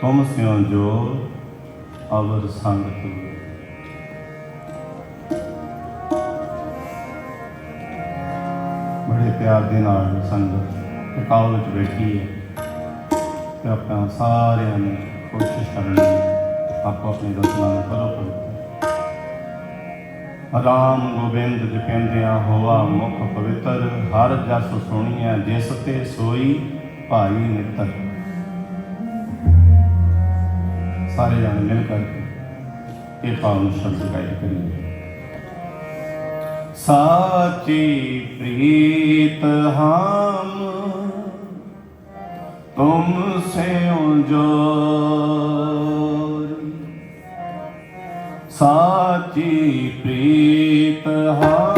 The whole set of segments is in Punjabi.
ਤੁਮ ਸਿਉ ਜੋ ਅਵਰ ਸੰਗ ਤੂ ਬੜੇ ਪਿਆਰ ਦੇ ਨਾਲ ਸੰਗਤ ਟਿਕਾਉ ਵਿੱਚ ਬੈਠੀ ਹੈ ਤੇ ਆਪਾਂ ਸਾਰਿਆਂ ਨੇ ਕੋਸ਼ਿਸ਼ ਕਰਨੀ ਆਪੋ ਆਪਣੇ ਦਸਨਾਂ ਨੂੰ ਕਰੋ ਪਵਿੱਤਰ। ਰਾਮ ਗੋਬਿੰਦ ਜਪਿੰਦਿਆ ਹੋਵਾ ਮੁਖ ਪਵਿੱਤਰ, ਹਰ ਜਸ ਸੁਣੀਐ, ਜਿਸ ਤੇ ਸੋਈ ਭਾਈ ਨਿਤਰ। ਸਾਰੇ ਜਾਣੇ ਮਿਲ ਕਰਕੇ ਇਹ ਪਾਵਨ ਸ਼ਬਦ ਗਾਇਆ ਕਰੀਏ। ਸਾਚੀ ਪ੍ਰੀਤ ਹਾਮ ਤੁਮ ਸੇ ਉਜੋਰ। ਸਾਚੀ ਪ੍ਰੀਤ ਹਾਮ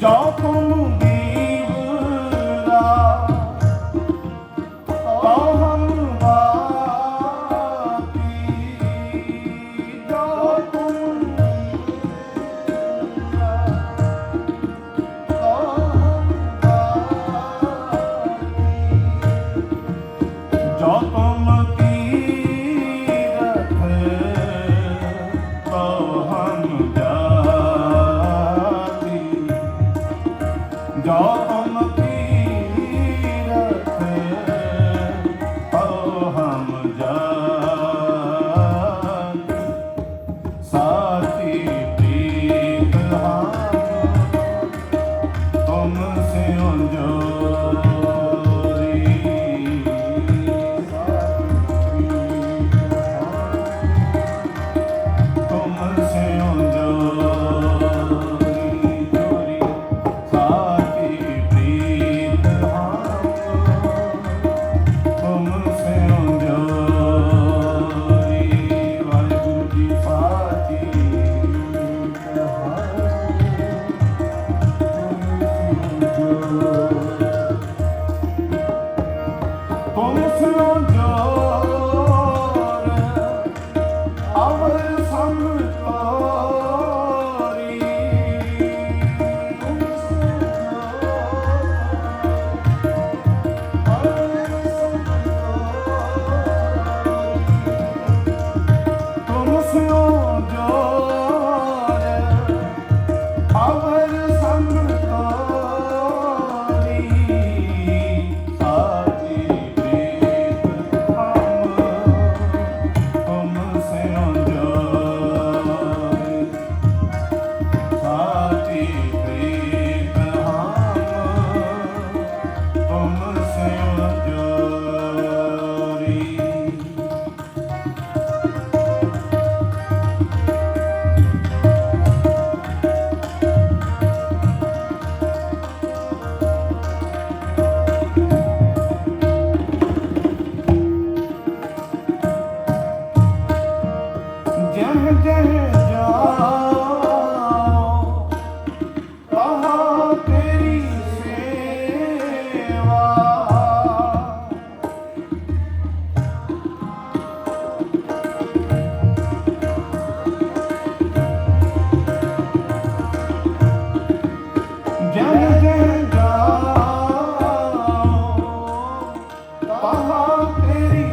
joga no. Oh, Penny.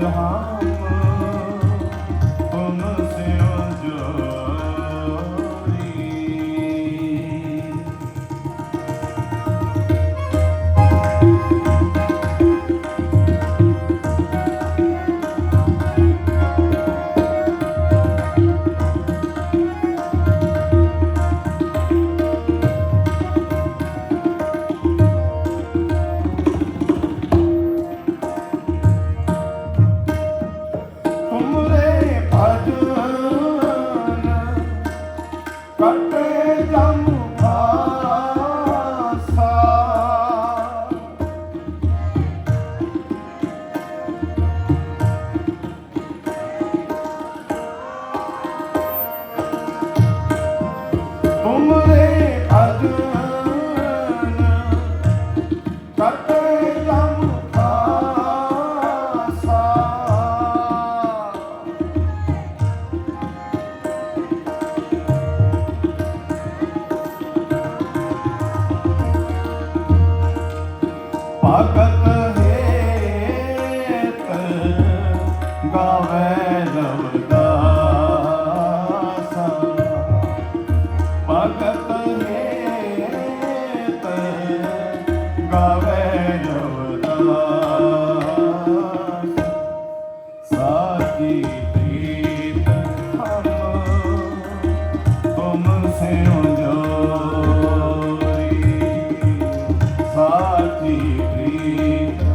Johanna. ಮಾಕತ Thank you.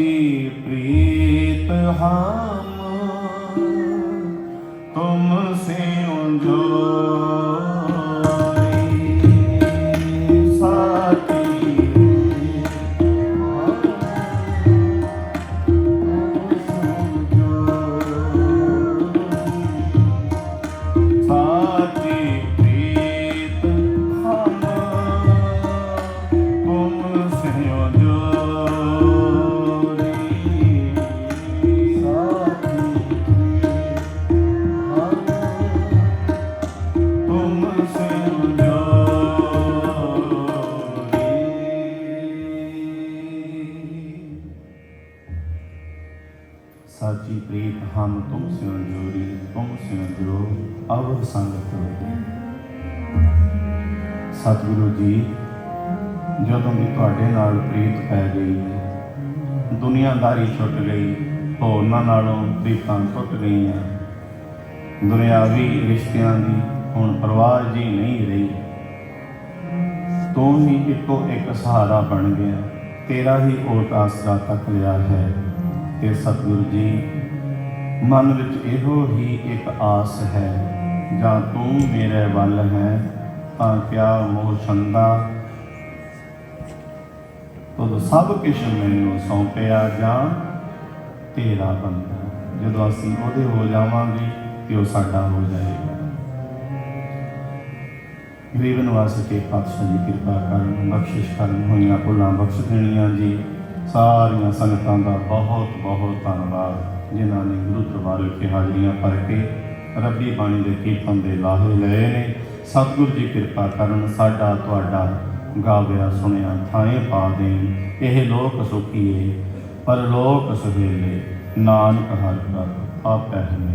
ਸਾਚੀ ਪ੍ਰੀਤ ਹਮ ਜਦੋਂ ਦੀ ਤੁਹਾਡੇ ਨਾਲ ਪ੍ਰੀਤ ਪੈ ਗਈ ਹੈ ਦੁਨੀਆਦਾਰੀ ਛੁੱਟ ਗਈ ਹੋਰਨਾਂ ਨਾਲੋਂ ਪ੍ਰੀਤਾਂ ਟੁੱਟ ਗਈਆਂ ਦੁਨਿਆਵੀ ਰਿਸ਼ਤਿਆਂ ਦੀ ਹੁਣ ਪਰਵਾਹ ਜੀ ਨਹੀਂ ਰਹੀ। ਤੂੰ ਹੀ ਇੱਕੋ ਇੱਕ ਸਹਾਰਾ ਬਣ ਗਿਆ, ਤੇਰਾ ਹੀ ਓਟ ਆਸਰਾ ਤੱਕ ਲਿਆ ਹੈ ਤੇ ਸਤਿਗੁਰੂ ਜੀ, ਮਨ ਵਿੱਚ ਇਹੋ ਹੀ ਇੱਕ ਆਸ ਹੈ, ਜਾਂ ਤੂੰ ਮੇਰੇ ਵੱਲ ਹੈ, ਤਾਂ ਕਿਆ ਮੋਹ ਛੰਦਾ ਤਦ ਸਭ ਕੁਛ ਮੈਨੂੰ ਸੌਂਪਿਆ ਜਾਂ ਤੇਰਾ ਬੰਦਾ। ਜਦੋਂ ਅਸੀਂ ਉਹਦੇ ਹੋ ਜਾਵਾਂਗੇ, ਤੇ ਉਹ ਸਾਡਾ ਹੋ ਜਾਏਗਾ। ਗਰੀਬ ਨਿਵਾਸ ਕੇ ਪਾਤਸ਼ਾਹ ਦੀ ਕਿਰਪਾ ਕਰਨ ਬਖਸ਼ਿਸ਼ ਕਰਨ ਹੋਈਆਂ ਭੁੱਲਾਂ ਬਖਸ਼ ਦੇਣੀਆਂ ਜੀ। ਸਾਰੀਆਂ ਸੰਗਤਾਂ ਦਾ ਬਹੁਤ ਬਹੁਤ ਧੰਨਵਾਦ, ਜਿਨ੍ਹਾਂ ਨੇ ਗੁਰੂ ਦਰਬਾਰ ਵਿਖੇ ਹਾਜ਼ਰੀਆਂ ਭਰ ਕੇ ਰੱਬੀ ਬਾਣੀ ਦੇ ਕੀਰਤਨ ਦੇ ਲਾਹੇ ਲਏ ਨੇ। ਸਤਿਗੁਰ ਜੀ ਕਿਰਪਾ ਕਰਨ ਸਾਡਾ, ਤੁਹਾਡਾ ਗਾਵਿਆ ਸੁਣਿਆ ਥਾਏ ਪਾ ਦੇਣ, ਇਹ ਲੋਕ ਸੁਖੀਏ, ਪਰ ਲੋਕ ਸੁਹੇਲੇ, ਨਾਨਕ ਹਰ ਕਰ ਆਪੈ ਹਮੇ